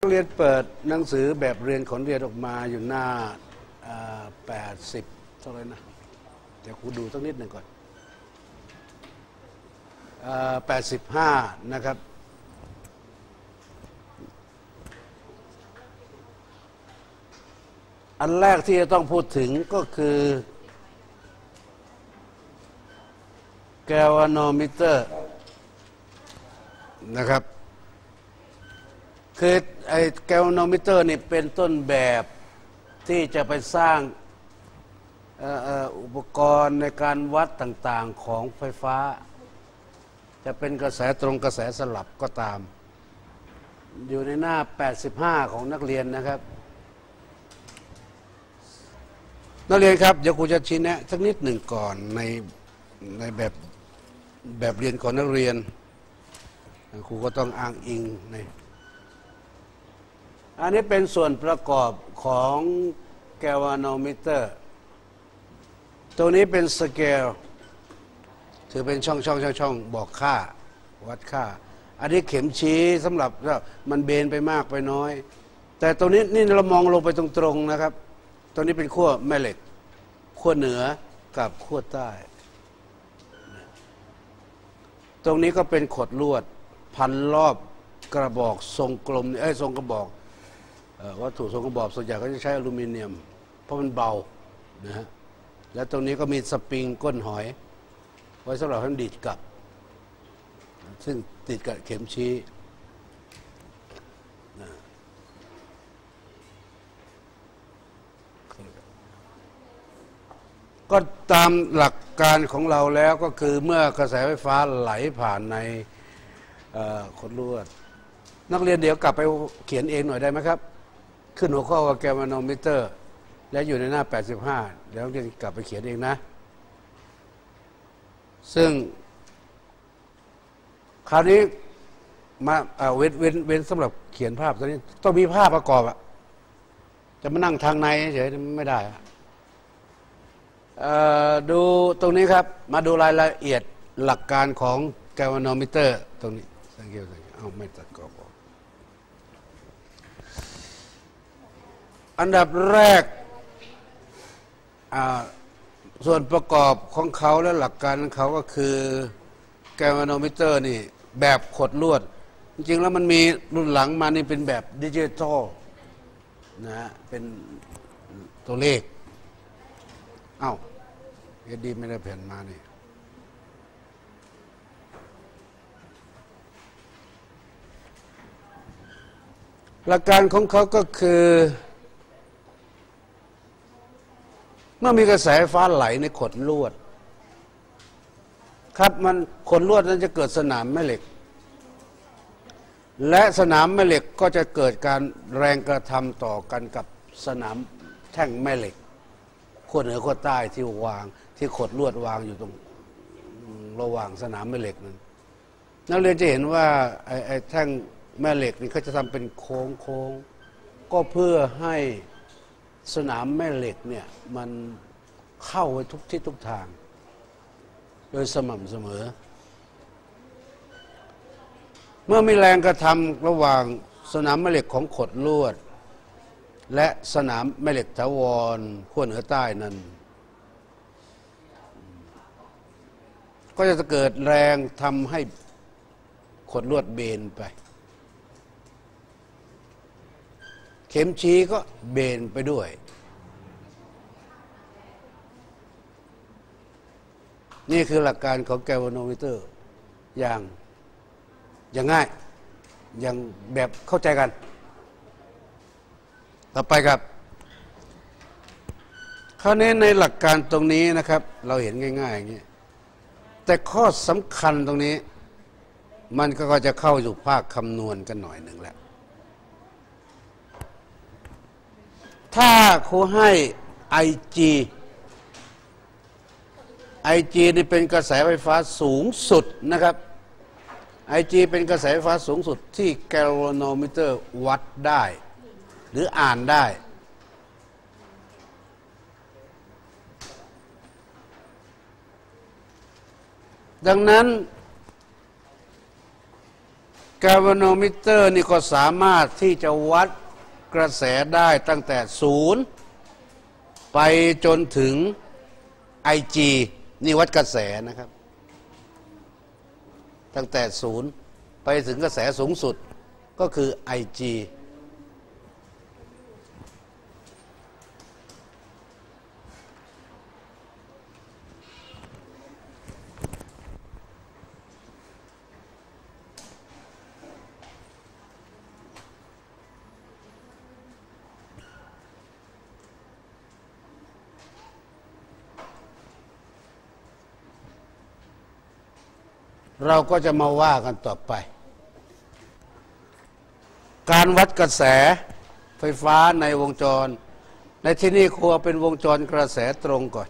เรียนเปิดหนังสือแบบเรียนขนเรียนออกมาอยู่หน้าแปดสิบเท่าไรนะ เดี๋ยวครูดูสักนิดหนึ่งก่อนแปดสิบห้านะครับ อันแรกที่จะต้องพูดถึงก็คือ แกวานอมิเตอร์ นะครับคือ ไอ้แกลโนมิเตอร์นี่เป็นต้นแบบที่จะไปสร้างอุปกรณ์ในการวัดต่างๆของไฟฟ้า จะเป็นกระแสตรงกระแสสลับก็ตาม อยู่ในหน้า 85 ของนักเรียนนะครับ นักเรียนครับ เดี๋ยวครูจะชี้แนะสักนิดหนึ่งก่อนในในแบบแบบเรียนของนักเรียนครูก็ต้องอ้างอิงใน อันนี้เป็นส่วนประกอบของแกวานอมิเตอร์ตัวนี้เป็นสเกลถือเป็นช่องช่องช่องช่องบอกค่า วัดค่า อันนี้เข็มชี้สำหรับว่ามันเบนไปมากไปน้อย แต่ตัวนี้นี่เรามองลงไปตรงๆนะครับตัวนี้เป็นขั้วแม่เหล็กขั้วเหนือกับขั้วใต้ ตรงนี้ก็เป็นขดลวด พันรอบกระบอกทรงกลมเอ้ยทรงกระบอก วัตถุทรงกระบอกส่วนใหญ่ก็จะใช้อลูมิเนียม เพราะมันเบานะฮะและตรงนี้ก็มีสปริงก้นหอย ไว้สำหรับให้มันดีดกลับ ซึ่งติดกับเข็มชี้ก็ตามหลักการของเราแล้วก็คือเมื่อกระแสไฟฟ้าไหลผ่านในขดลวด นักเรียนเดี๋ยวกลับไปเขียนเองหน่อยได้ไหมครับ ขึ้นหัวข้อว่าแกมานอมิเตอร์ และอยู่ในหน้า 85 เดี๋ยวนักเรียนกลับไปเขียนเองนะ ซึ่ง คราวนี้มาเว้นเว้นเว้นสำหรับเขียนภาพตอนนี้ ต้องมีภาพประกอบอะจะมานั่งทางในเฉยๆไม่ได้อะเอ่อดูตรงนี้ครับ มาดูรายละเอียดหลักการของแกวานอมิเตอร์ ตรงนี้สังเกตสังเกตเอาไม่ตัดกรอบ อันดับแรกส่วนประกอบของเขาและหลักการของเขาก็คือแกวานอมิเตอร์นี่แบบขดลวด จริงๆแล้วมันมีรุ่นหลังมานี่เป็นแบบดิจิทัลนะฮะเป็นตัวเลข เอ้าเอ็ดดีไม่ได้แผ่นมานี่หลักการของเขาก็คือ เมื่อมีกระแสฟ้าไหลในขดลวด ครับมันขดลวดนั้นจะเกิดสนามแม่เหล็ก และสนามแม่เหล็กก็จะเกิดการแรงกระทำต่อกันกับสนามแท่งแม่เหล็กขั้วเหนือขั้วใต้ที่วาง ที่ขดลวดวางอยู่ตรงระหว่างสนามแม่เหล็กนั้นนักเรียนจะเห็นว่าไอ้ไอ้แท่งแม่เหล็กนี่เขาจะทำเป็นโค้งโค้งก็เพื่อให้ สนามแม่เหล็กเนี่ยมันเข้าไปทุกทิศทุกทาง โดยสม่ำเสมอ เมื่อมีแรงกระทำระหว่างสนามแม่เหล็กของขดลวด และสนามแม่เหล็กถาวรขั้วเหนือใต้นั้น ก็จะเกิดแรงทำให้ขดลวดเบนไป เข็มชี้ก็เบนไปด้วย นี่คือหลักการของแกวโนมิเตอร์ อย่างอย่างง่าย อย่างแบบเข้าใจกัน ต่อไปครับคราวนี้ในหลักการตรงนี้นะครับ เราเห็นง่ายๆอย่างนี้แต่ข้อสำคัญตรงนี้ มันก็จะเข้าสู่ภาคคำนวณกันหน่อยหนึ่งแล้ว ถ้าครูให้ IG IG นี่เป็นกระแสไฟฟ้าสูงสุดนะครับ IG เป็นกระแสไฟฟ้าสูงสุดที่แกลโนมิเตอร์วัดได้ หรืออ่านได้ ดังนั้นกา v โนมิเตอร์นี่ก็สามารถที่จะวัด กระแสได้ตั้งแต่ศูนย์ไปจนถึง IG นี่วัดกระแสนะครับ ตั้งแต่ศูนย์ไปถึงกระแสสูงสุดก็คือ IG เราก็จะมาว่ากันต่อไป การวัดกระแสไฟฟ้าในวงจร ในที่นี้ครัวเป็นวงจรกระแสตรงก่อน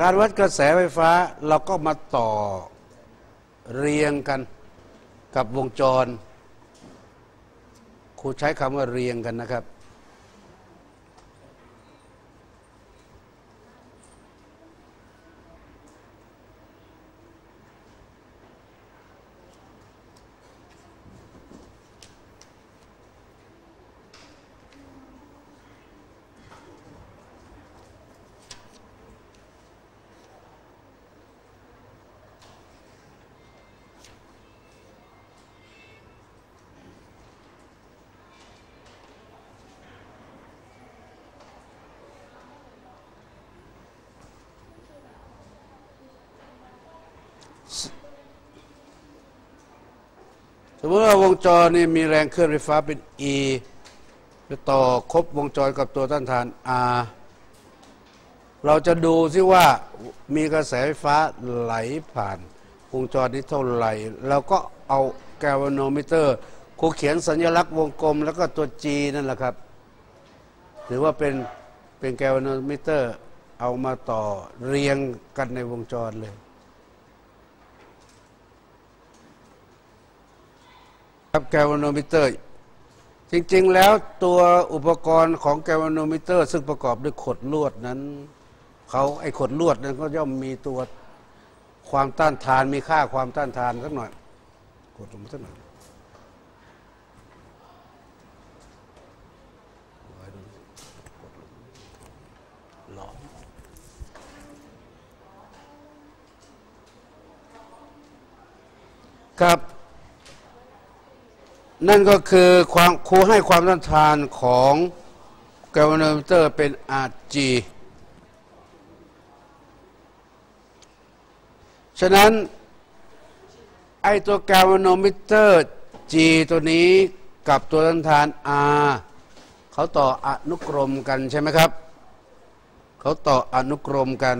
การวัดกระแสไฟฟ้าเราก็มาต่อเรียงกันกับวงจรครูใช้คำว่าเรียงกันนะครับ สมมติว่าวงจรนี่มีแรงเคลื่อนไฟฟ้าเป็น E ไปต่อครบวงจรกับตัวต้านทาน R เราจะดูซิว่ามีกระแสไฟฟ้าไหลผ่าน วงจรนี้เท่าไหร่เราก็เอาแกลวโนมิเตอร์ครูเขียนสัญลักษณ์วงกลม แล้วก็ตัว G นั่นแหละครับ ถือว่าเป็นเป็นแกลวโนมิเตอร์ เอามาต่อเรียงกันในวงจรเลย ครับแกลวโนมิเตอร์ จริงๆ แล้วตัวอุปกรณ์ของแกลวโนมิเตอร์ ซึ่งประกอบด้วยขดลวดนั้นเขาไอ้ขดลวดนั้นก็ย่อมมีตัวความต้านทานมีค่าความต้านทานสักหน่อยกดลงมาสักหน่อยครับ นั่นก็คือความครูให้ความต้านทานของแกลวโนมิเตอร์เป็น RG ฉะนั้นไอตัวแกลวโนมิเตอร์ G ตัวนี้กับตัวต้านทาน R เขาต่ออนุกรมกันใช่ไหมครับ เขาต่ออนุกรมกัน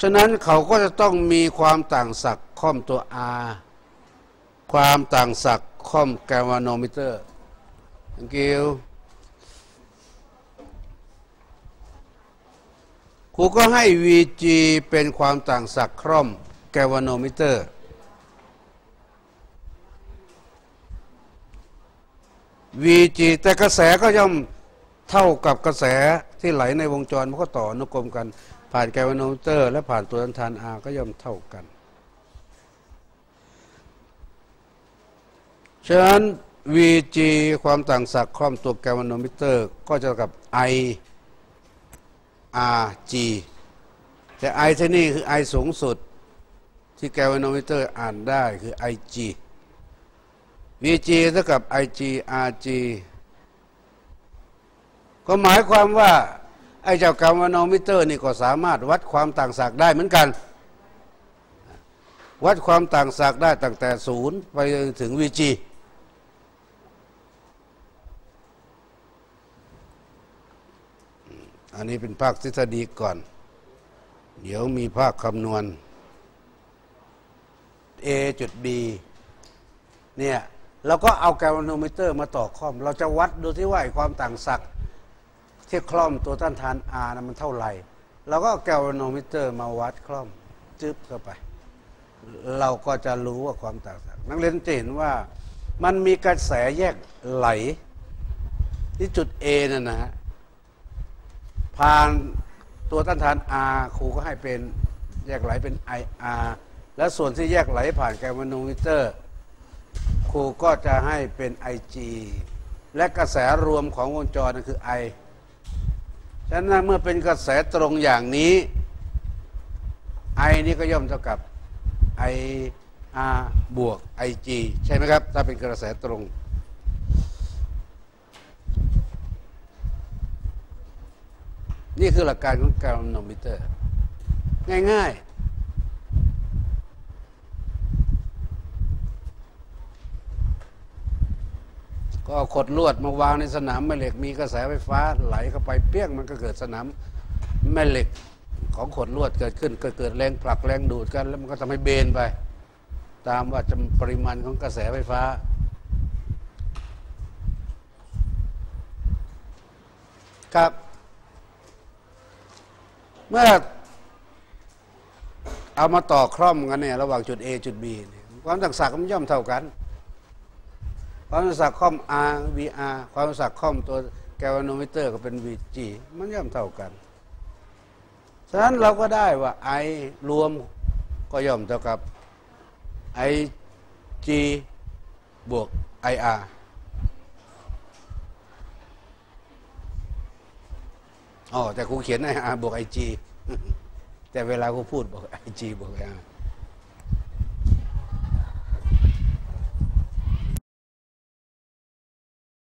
ฉะนั้นเขาก็จะต้องมีความต่างศักย์ค่อมตัว R ความต่างศักย์ค่อมแกลวโนมิเตอร์ thank you ครูก็ให้ VG เป็นความต่างศักย์คร่อมแกลวโนมิเตอร์ VG แต่กระแสก็ย่อมเท่ากับกระแสที่ไหลในวงจรมันก็ต่ออนุกรมกัน ผ่านแกวโนมิเตอร์ และผ่านตัวต้านทาน R ก็ย่อมเท่ากัน ฉะนั้น VG ความต่างศักย์คร่อมตัวแกลวโนมิเตอร์ ก็จะกับ I RG แต่ I ที่นี่คือ I สูงสุด ที่แกลวโนมิเตอร์อ่านได้คือ IG VG เท่ากับ IG RG ก็หมายความว่า ไอ้เจ้าแกลวโนมิเตอร์นี่ก็สามารถวัดความต่างศักย์ได้เหมือนกัน วัดความต่างศักย์ได้ตั้งแต่ศูนย์ไปถึง VG อันนี้เป็นภาคทฤษฎีก่อน เดี๋ยวมีภาคคำนวณ A จุด B เนี่ยเราก็เอาแกลวโนมิเตอร์มาต่อคอม เราจะวัดดูที่ว่าความต่างศักย์ที่คล่อมตัวต้านทาน R นะมันเท่าไหร่เราก็เอาแกลวโนมิเตอร์มาวัดคล่อมจึ๊บเข้าไป เราก็จะรู้ว่าความต่างศักย์นักเรียนจะเห็นว่ามันมีกระแสแยกไหล ที่จุด A นั่นนะฮะ ผ่านตัวต้านทาน R ครูก็ให้เป็นแยกไหลเป็น IR และส่วนที่แยกไหลผ่านแกลวาโนมิเตอร์ ครูก็จะให้เป็น IG และกระแสรวมของวงจรนั่นคือ I ฉะนั้นเมื่อเป็นกระแสตรงอย่างนี้ I นี่ก็ย่อมเท่ากับ IR บวก IG ใช่ไหมครับ ถ้าเป็นกระแสตรง นี่คือหลักการของแกลวโนมิเตอร์ ง่าย ๆ ก็เอาขดลวดมาวางในสนามแม่เหล็กมีกระแสไฟฟ้าไหลเข้าไปเปี้ยงมันก็เกิดสนามแม่เหล็กของขดลวดเกิดขึ้นก็เกิดแรงผลักแรงดูดกัน แล้วมันก็ทำให้เบนไป ตามว่าจำปริมาณของกระแสไฟฟ้า ครับ เมื่อเอามาต่อคล่อมกันเนี่ยระหว่างจุด A จุดบีความต่างศักย์มันย่อมเท่ากัน ความสักคอม R VR ความสักคอมตัวแกลวานมิเตอร์ก็เป็น VG มันย่อมเท่ากัน ฉะนั้นเราก็ได้ว่า I รวมก็ย่อมเท่ากับ IG บวก IR อ๋อแต่กูเขียนไออาบวกไอจีแต่เวลากูพูดบอกไอจีบวกไออาร์